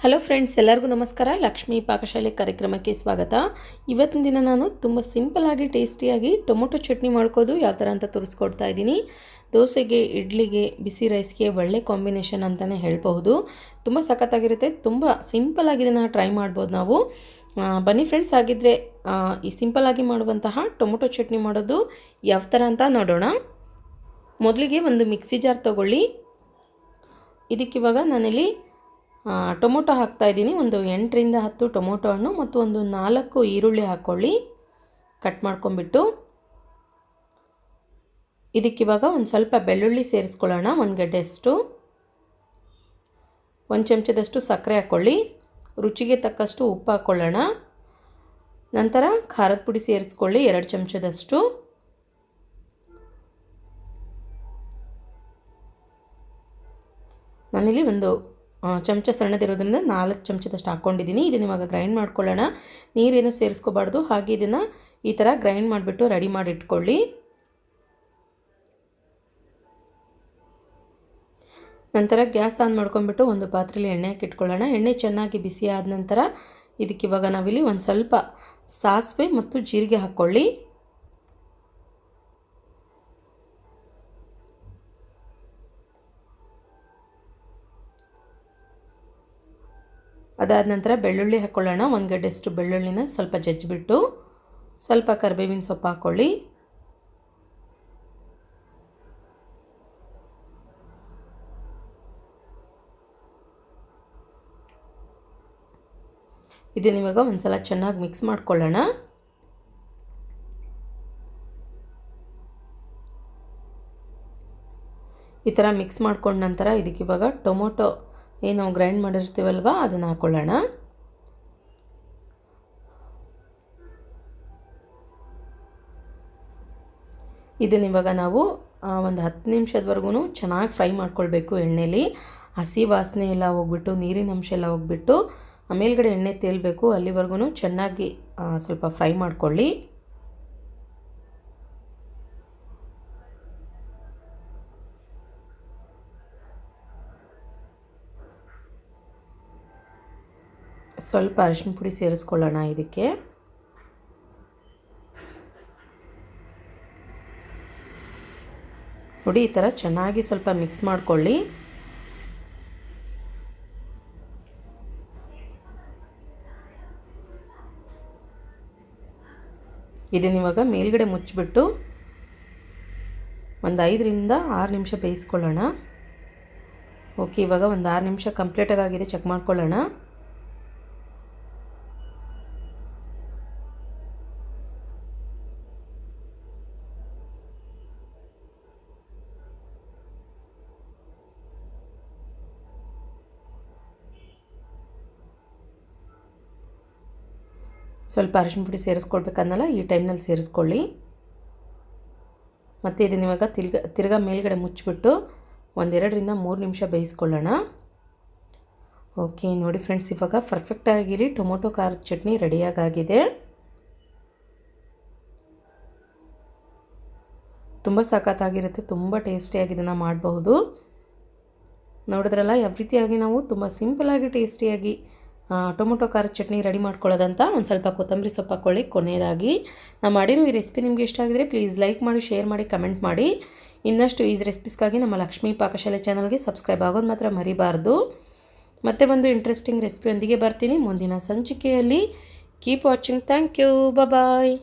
Hello friends ಎಲ್ಲರಿಗೂ ನಮಸ್ಕಾರ. ಲಕ್ಷ್ಮೀ ಪಾಕಶಾಲೆ ಕಾರ್ಯಕ್ರಮಕ್ಕೆ ಸ್ವಾಗತ. ಇವತ್ತಿನ ದಿನ ನಾನು ತುಂಬ ಸಿಂಪಲಾಗಿ ಟೇಸ್ಟಿಯಾಗಿ ಟೊಮೊಟೊ ಚಟ್ನಿ ಮಾಡ್ಕೋದು ಯಾವ ಥರ ಅಂತ ತೋರಿಸ್ಕೊಡ್ತಾ ಇದ್ದೀನಿ. ದೋಸೆಗೆ, ಇಡ್ಲಿಗೆ, ಬಿಸಿ ರೈಸ್ಗೆ ಒಳ್ಳೆ ಕಾಂಬಿನೇಷನ್ ಅಂತಲೇ ಹೇಳ್ಬಹುದು. ತುಂಬ ಸಖತ್ತಾಗಿರುತ್ತೆ. ತುಂಬ ಸಿಂಪಲಾಗಿ ಇದನ್ನು ಟ್ರೈ ಮಾಡ್ಬೋದು ನಾವು. ಬನ್ನಿ ಫ್ರೆಂಡ್ಸ್ ಆಗಿದ್ದರೆ ಈ ಸಿಂಪಲಾಗಿ ಮಾಡುವಂತಹ ಟೊಮೊಟೊ ಚಟ್ನಿ ಮಾಡೋದು ಯಾವ ಥರ ಅಂತ ನೋಡೋಣ. ಮೊದಲಿಗೆ ಒಂದು ಮಿಕ್ಸಿ ಜಾರ್ ತೊಗೊಳ್ಳಿ. ಇದಕ್ಕಿವಾಗ ನಾನಿಲ್ಲಿ ಟೊಮೊಟೊ ಹಾಕ್ತಾ ಇದ್ದೀನಿ. ಒಂದು ಎಂಟರಿಂದ ಹತ್ತು ಟೊಮೊಟೊ ಹಣ್ಣು ಮತ್ತು ಒಂದು ನಾಲ್ಕು ಈರುಳ್ಳಿ ಹಾಕ್ಕೊಳ್ಳಿ ಕಟ್ ಮಾಡ್ಕೊಂಬಿಟ್ಟು ಇದಕ್ಕಿವಾಗ ಒಂದು ಸ್ವಲ್ಪ ಬೆಳ್ಳುಳ್ಳಿ ಸೇರಿಸ್ಕೊಳ್ಳೋಣ. ಒಂದು ಗಡ್ಡೆಯಷ್ಟು. ಒಂದು ಚಮಚದಷ್ಟು ಸಕ್ಕರೆ ಹಾಕ್ಕೊಳ್ಳಿ ರುಚಿಗೆ ತಕ್ಕಷ್ಟು ಉಪ್ಪು ಹಾಕ್ಕೊಳ್ಳೋಣ ನಂತರ ಖಾರದ ಪುಡಿ ಸೇರಿಸ್ಕೊಳ್ಳಿ. ಎರಡು ಚಮಚದಷ್ಟು. ನಾನಿಲ್ಲಿ ಒಂದು ಚಮಚ ಸಣ್ಣದಿರೋದನ್ನು ನಾಲ್ಕು ಚಮಚದಷ್ಟು ಹಾಕ್ಕೊಂಡಿದ್ದೀನಿ ಇದನ್ನ ಇವಾಗ ಗ್ರೈಂಡ್ ಮಾಡ್ಕೊಳ್ಳೋಣ. ನೀರೇನು ಸೇರಿಸ್ಕೋಬಾರ್ದು. ಹಾಗೆ ಇದನ್ನು ಈ ಥರ ಗ್ರೈಂಡ್ ಮಾಡಿಬಿಟ್ಟು ರೆಡಿ ಮಾಡಿ ಇಟ್ಕೊಳ್ಳಿ ನಂತರ ಗ್ಯಾಸ್ ಆನ್ ಮಾಡ್ಕೊಂಡ್ಬಿಟ್ಟು ಒಂದು ಪಾತ್ರೆಯಲ್ಲಿ ಎಣ್ಣೆ ಹಾಕಿಟ್ಕೊಳ್ಳೋಣ. ಎಣ್ಣೆ ಚೆನ್ನಾಗಿ ಬಿಸಿ ಆದ ನಂತರ ಇದಕ್ಕಿವಾಗ ನಾವಿಲ್ಲಿ ಒಂದು ಸ್ವಲ್ಪ ಸಾಸಿವೆ ಮತ್ತು ಜೀರಿಗೆ ಹಾಕ್ಕೊಳ್ಳಿ. ಅದಾದ ನಂತರ ಬೆಳ್ಳುಳ್ಳಿ ಹಾಕ್ಕೊಳ್ಳೋಣ ಒಂದು ಗಡ್ಡೆಷ್ಟು ಬೆಳ್ಳುಳ್ಳಿನ ಸ್ವಲ್ಪ ಜಜ್ಜಿಬಿಟ್ಟು ಸ್ವಲ್ಪ ಕರಿಬೇವಿನ ಸೊಪ್ಪು ಹಾಕ್ಕೊಳ್ಳಿ ಇದನ್ನ ಇವಾಗ ಒಂದ್ಸಲ ಚೆನ್ನಾಗಿ ಮಿಕ್ಸ್ ಮಾಡ್ಕೊಳ್ಳೋಣ. ಈ ಥರ ಮಿಕ್ಸ್ ಮಾಡ್ಕೊಂಡ ನಂತರ ಇದಕ್ಕೆ ಇವಾಗ ಟೊಮೊಟೊ ಏನು ಗ್ರೈಂಡ್ ಮಾಡಿರ್ತೀವಲ್ವ? ಅದನ್ನು ಹಾಕ್ಕೊಳ್ಳೋಣ ಇದನ್ನ ಇವಾಗ ನಾವು ಒಂದು ಹತ್ತು ನಿಮಿಷದವರೆಗೂ ಚೆನ್ನಾಗಿ ಫ್ರೈ ಮಾಡ್ಕೊಳ್ಬೇಕು ಎಣ್ಣೆಲಿ. ಹಸಿ ವಾಸನೆ ಎಲ್ಲ ಹೋಗ್ಬಿಟ್ಟು, ನೀರಿನ ಅಂಶ ಎಲ್ಲ ಹೋಗ್ಬಿಟ್ಟು ಮೇಲ್ಗಡೆ ಎಣ್ಣೆ ತೇಲಬೇಕು. ಅಲ್ಲಿವರೆಗೂ ಚೆನ್ನಾಗಿ ಸ್ವಲ್ಪ ಫ್ರೈ ಮಾಡ್ಕೊಳ್ಳಿ. ಸ್ವಲ್ಪ ಅರಿಶಿನ ಪುಡಿ ಸೇರಿಸ್ಕೊಳ್ಳೋಣ ಇದಕ್ಕೆ. ನೋಡಿ, ಈ ಥರ ಚೆನ್ನಾಗಿ ಸ್ವಲ್ಪ ಮಿಕ್ಸ್ ಮಾಡಿಕೊಳ್ಳಿ. ಇದನ್ನ ಇವಾಗ ಮೇಲ್ಗಡೆ ಮುಚ್ಚಿಬಿಟ್ಟು ಒಂದು ಐದರಿಂದ ಆರು ನಿಮಿಷ ಬೇಯಿಸ್ಕೊಳ್ಳೋಣ. ಓಕೆ, ಇವಾಗ ಒಂದು ಆರು ನಿಮಿಷ ಕಂಪ್ಲೀಟಾಗಿ ಆಗಿದೆ, ಚೆಕ್ ಮಾಡ್ಕೊಳ್ಳೋಣ. ಸ್ವಲ್ಪ ಅರಿಶಿನ ಪುಡಿ ಸೇರಿಸ್ಕೊಳ್ಬೇಕನ್ನಲ್ಲ, ಈ ಟೈಮ್ನಲ್ಲಿ ಸೇರಿಸ್ಕೊಳ್ಳಿ. ಮತ್ತು ಇದನ್ನ ಇವಾಗ ತಿರ್ಗ, ತಿರ್ಗಾ ಮೇಲ್ಗಡೆ ಮುಚ್ಚಿಬಿಟ್ಟು ಒಂದೆರಡರಿಂದ ಮೂರು ನಿಮಿಷ ಬೇಯಿಸ್ಕೊಳ್ಳೋಣ. ಓಕೆ ನೋಡಿ ಫ್ರೆಂಡ್ಸ್ ಇವಾಗ ಪರ್ಫೆಕ್ಟಾಗಿರಿ ಟೊಮೊಟೊ ಖಾರದ ಚಟ್ನಿ ರೆಡಿಯಾಗಾಗಿದೆ. ತುಂಬ ಸಖತ್ತಾಗಿರುತ್ತೆ, ತುಂಬ ಟೇಸ್ಟಿಯಾಗಿ ಇದನ್ನು ಮಾಡಬಹುದು. ನೋಡಿದ್ರಲ್ಲ ಯಾವ ರೀತಿಯಾಗಿ ನಾವು ತುಂಬ ಸಿಂಪಲಾಗಿ ಟೇಸ್ಟಿಯಾಗಿ ಟೊಮೊಟೊ ಖಾರದ ಚಟ್ನಿ ರೆಡಿ ಮಾಡ್ಕೊಳ್ಳೋದಂತ ಒಂದು ಸ್ವಲ್ಪ ಕೊತ್ತಂಬರಿ ಸೊಪ್ಪು ಹಾಕ್ಕೊಳ್ಳಿ ಕೊನೆಯದಾಗಿ ನಾನು ಮಾಡಿರೋ ಈ ರೆಸಿಪಿ ನಿಮಗೆ ಇಷ್ಟ ಆಗಿದ್ರೆ ಪ್ಲೀಸ್ ಲೈಕ್ ಮಾಡಿ ಶೇರ್ ಮಾಡಿ ಕಮೆಂಟ್ ಮಾಡಿ. ಇನ್ನಷ್ಟು ಈ ರೆಸಿಪೀಸ್ಗಾಗಿ ನಮ್ಮ ಲಕ್ಷ್ಮೀ ಪಾಕಶಾಲೆ ಚಾನಲ್ಗೆ ಸಬ್ಸ್ಕ್ರೈಬ್ ಆಗೋದು ಮಾತ್ರ ಮರಿಬಾರ್ದು. ಮತ್ತೆ ಒಂದು ಇಂಟ್ರೆಸ್ಟಿಂಗ್ ರೆಸಿಪಿಯೊಂದಿಗೆ ಬರ್ತೀನಿ. ಮುಂದಿನ ಸಂಚಿಕೆಯಲ್ಲಿ keep watching thank you bye